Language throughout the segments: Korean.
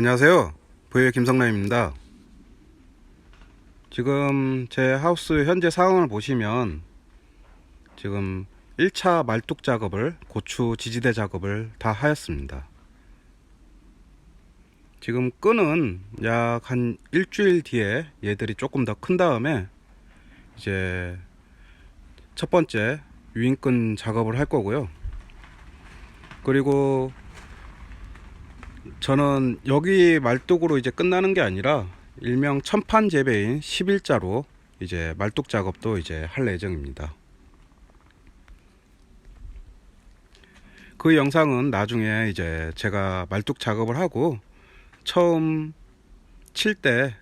안녕하세요. 부의 김성남입니다. 지금 제 하우스 현재 상황을 보시면 지금 1차 말뚝 작업을 고추 지지대 작업을 다 하였습니다. 지금 끈은 약 한 일주일 뒤에 얘들이 조금 더 큰 다음에 이제 첫 번째 유인끈 작업을 할 거고요. 그리고 저는 여기 말뚝으로 이제 끝나는 게 아니라 일명 천판 재배인 11자로 이제 말뚝 작업도 이제 할 예정입니다. 그 영상은 나중에 이제 제가 말뚝 작업을 하고 처음 칠 때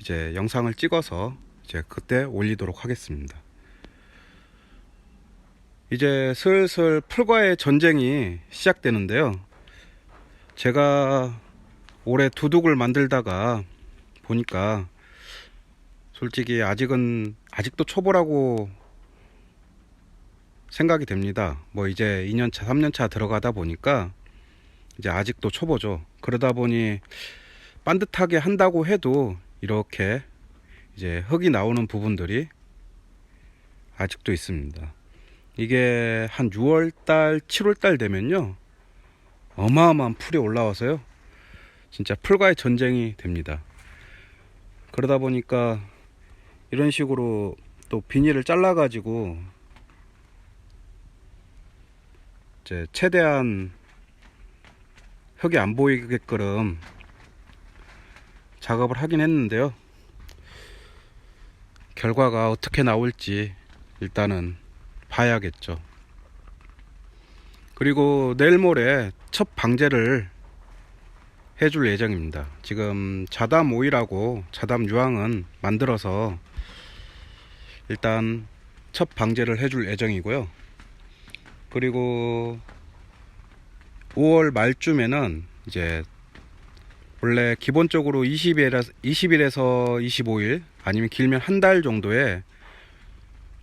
이제 영상을 찍어서 이제 그때 올리도록 하겠습니다. 이제 슬슬 풀과의 전쟁이 시작되는데요. 제가 올해 두둑을 만들다가 보니까 솔직히 아직은 아직도 초보라고 생각이 됩니다. 뭐 이제 2년차, 3년차 들어가다 보니까 이제 아직도 초보죠. 그러다 보니 반듯하게 한다고 해도 이렇게 이제 흙이 나오는 부분들이 아직도 있습니다. 이게 한 6월달, 7월달 되면요. 어마어마한 풀이 올라와서요. 진짜 풀과의 전쟁이 됩니다. 그러다 보니까 이런 식으로 또 비닐을 잘라 가지고 이제 최대한 흙이 안 보이게끔 작업을 하긴 했는데요. 결과가 어떻게 나올지 일단은 봐야겠죠. 그리고 내일 모레 첫 방제를 해줄 예정입니다. 지금 자담 오일하고 자담 유황은 만들어서 일단 첫 방제를 해줄 예정이고요. 그리고 5월 말쯤에는 이제 원래 기본적으로 20일에서, 20일에서 25일 아니면 길면 한 달 정도에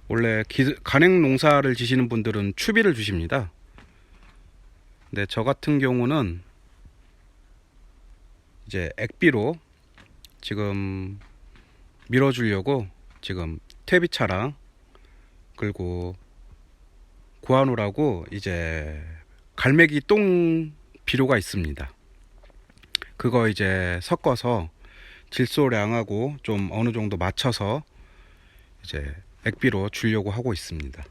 원래 기, 간행 농사를 지시는 분들은 추비를 주십니다. 근데 저 같은 경우는 이제 액비로 지금 밀어주려고 지금 퇴비차랑 그리고 구한우라고 이제 갈매기 똥 비료가 있습니다. 그거 이제 섞어서 질소량하고 좀 어느 정도 맞춰서 이제 액비로 주려고 하고 있습니다.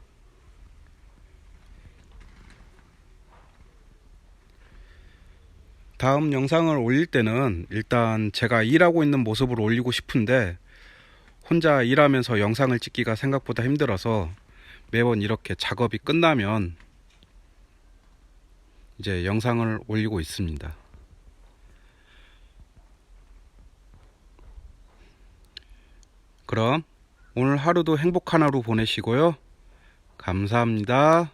다음 영상을 올릴 때는 일단 제가 일하고 있는 모습을 올리고 싶은데 혼자 일하면서 영상을 찍기가 생각보다 힘들어서 매번 이렇게 작업이 끝나면 이제 영상을 올리고 있습니다. 그럼 오늘 하루도 행복한 하루 보내시고요. 감사합니다.